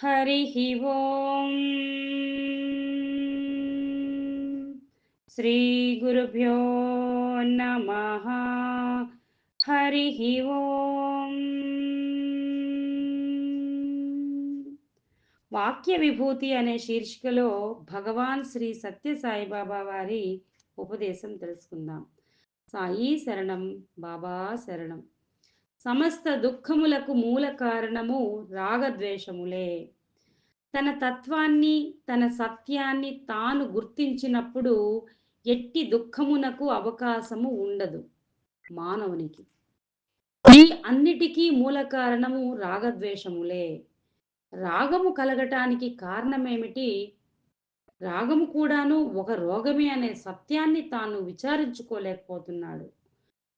हरिः ॐ श्रीगुरुभ्यो नमः हरिः ॐ వాక్య విభూతి అనే శీర్షికలో భగవాన్ శ్రీ సత్య సాయిబాబా వారి ఉపదేశం తెలుసుకుందాం సాయి శరణం బాబా శరణం సమస్త దుఃఖములకు మూల కారణము రాగద్వేషములే. తన తత్వాన్ని తన సత్యాన్ని తాను గుర్తించినప్పుడు ఎట్టి దుఃఖమునకు అవకాశము ఉండదు మానవునికి. ఈ అన్నిటికీ మూల కారణము రాగద్వేషములే. రాగము కలగటానికి కారణమేమిటి? రాగము కూడాను ఒక రోగమే అనే సత్యాన్ని తాను విచారించుకోలేకపోతున్నాడు.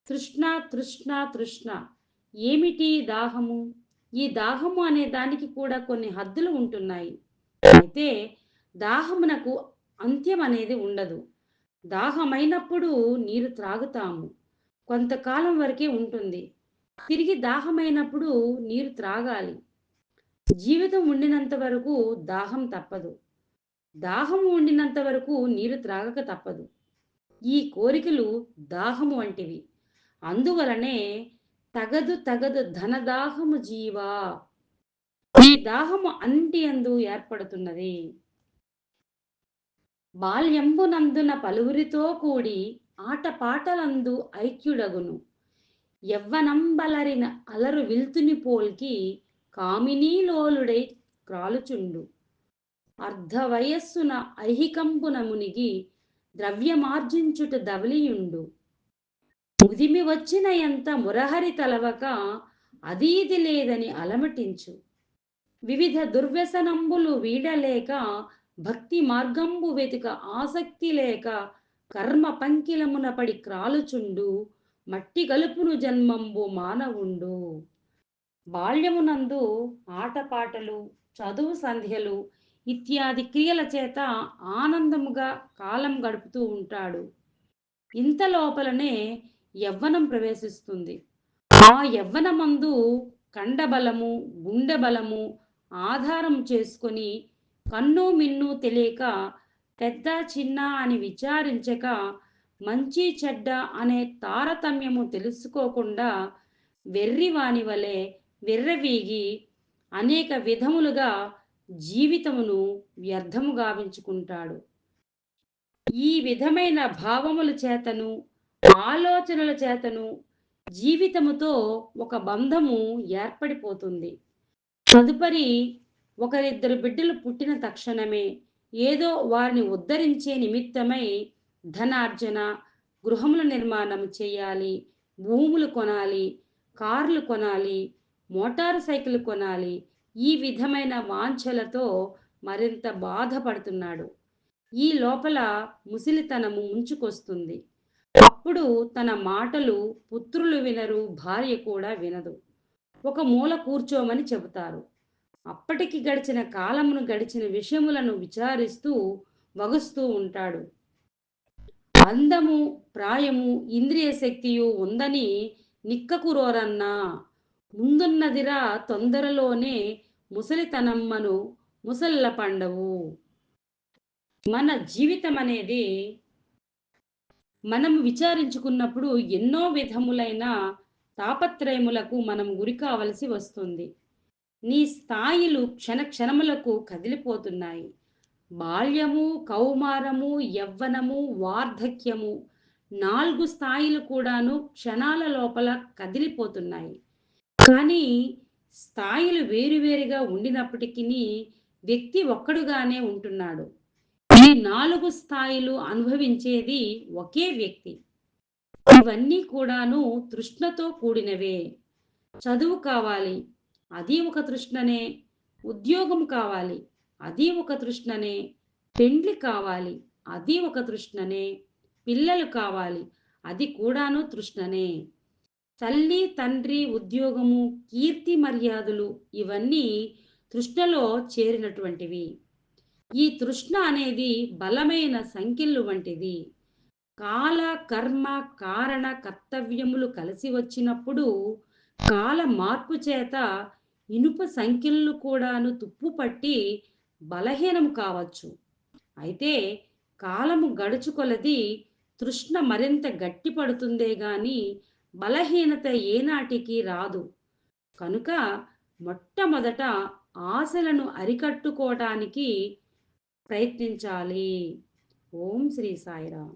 తృష్ణ తృష్ణ తృష్ణ ఏమిటి దాహము? ఈ దాహము అనే దానికి కూడా కొన్ని హద్దులు ఉంటున్నాయి. అయితే దాహమునకు అంత్యం అనేది ఉండదు. దాహమైనప్పుడు నీరు త్రాగుతాము. కొంతకాలం వరకే ఉంటుంది. తిరిగి దాహమైనప్పుడు నీరు త్రాగాలి. జీవితం ఉండినంత వరకు దాహం తప్పదు. దాహం ఉండినంత వరకు నీరు త్రాగక తప్పదు. ఈ కోరికలు దాహము వంటివి. అందువలనే తగదు తగదు ధనదాహము జీవా. ఈ దాహము అంటి అందు ఏర్పడుతున్నది. బాల్యంబునందున పలువురితో కూడి ఆటపాటలందు ఐక్యుడగును. ఎవ్వనంబలరిన అలరు విల్తుని పోల్కి కామినీలోలుడై క్రాలుచుండు. అర్ధవయస్సున ఐహికంబున మునిగి ద్రవ్యమార్జించుట దవలియుండు. ఉదిమి వచ్చిన ఎంత మురహరి తలవక అదీది లేదని అలమటించు. వివిధ దుర్వ్యసనంబులు వీడలేక భక్తి మార్గంబు వెతుక ఆసక్తి లేక కర్మ పంకిలమున పడి క్రాలుచుండు మట్టి గలుపును జన్మంబు మానవుండు. బాల్యమునందు ఆటపాటలు చదువు సంధ్యలు ఇత్యాది క్రియల చేత ఆనందముగా కాలం గడుపుతూ ఉంటాడు. ఇంత లోపలనే యవ్వనం ప్రవేశిస్తుంది. ఆ యవ్వనమందు కండబలము గుండె బలము ఆధారం చేసుకొని కన్ను మిన్ను తెలియక పెద్ద చిన్న అని విచారించక మంచి చెడ్డ అనే తారతమ్యము తెలుసుకోకుండా వెర్రివాని వలె వెర్రవీగి అనేక విధములుగా జీవితమును వ్యర్థము గావించుకుంటాడు. ఈ విధమైన భావముల చేతను ఆలోచనల చేతను జీవితముతో ఒక బంధము ఏర్పడిపోతుంది. తదుపరి ఒకరిద్దరు బిడ్డలు పుట్టిన తక్షణమే ఏదో వారిని ఉద్ధరించే నిమిత్తమై ధనార్జన గృహముల నిర్మాణం చేయాలి భూములు కొనాలి కార్లు కొనాలి మోటార్ సైకిల్ కొనాలి ఈ విధమైన వాంఛలతో మరింత బాధపడుతున్నాడు. ఈ లోపల ముసిలితనము ముంచుకొస్తుంది. అప్పుడు తన మాటలు పుత్రులు వినరు భార్య కూడా వినదు. ఒక మూల కూర్చోమని చెబుతారు. అప్పటికి గడిచిన కాలమును గడిచిన విషయములను విచారిస్తూ వగుస్తూ ఉంటాడు. అందము ప్రాయము ఇంద్రియ శక్తియు ఉందని నిక్కకురోరన్నా ముందున్నదిరా తొందరలోనే ముసలితనమ్మను ముసల్ల పండవు. మన జీవితం అనేది మనం విచారించుకున్నప్పుడు ఎన్నో విధములైన తాపత్రయములకు మనం గురి కావలసి వస్తుంది. నీ స్థాయిలు క్షణ క్షణములకు కదిలిపోతున్నాయి. బాల్యము కౌమారము యవ్వనము వార్ధక్యము నాలుగు స్థాయిలు కూడాను క్షణాల లోపల కదిలిపోతున్నాయి. కానీ స్థాయిలు వేరువేరుగా ఉండినప్పటికీ వ్యక్తి ఒక్కడుగానే ఉంటున్నాడు. ఈ నాలుగు స్థాయిలు అనుభవించేది ఒకే వ్యక్తి. ఇవన్నీ కూడాను తృష్ణతో కూడినవే. చదువు కావాలి అది ఒక తృష్ణనే. ఉద్యోగం కావాలి అది ఒక తృష్ణనే. పెండ్లి కావాలి అది ఒక తృష్ణనే. పిల్లలు కావాలి అది కూడాను తృష్ణనే. తల్లి తండ్రి ఉద్యోగము కీర్తి మర్యాదలు ఇవన్నీ తృష్ణలో చేరినటువంటివి. ఈ తృష్ణ అనేది బలమైన సంఖ్యలు వంటిది కాల కర్మ కారణ కర్తవ్యములు కలిసి వచ్చినప్పుడు కాల మార్పు చేత ఇనుప సంఖ్యలు కూడాను తుప్పుపట్టి బలహీనం కావచ్చు. అయితే కాలము గడుచుకొలది తృష్ణ మరింత గట్టిపడుతుందే గాని బలహీనత ఏనాటికి రాదు. కనుక మొట్టమొదట ఆశలను అరికట్టుకోవటానికి ప్రయత్నించాలి. ఓం శ్రీ సాయిరామ్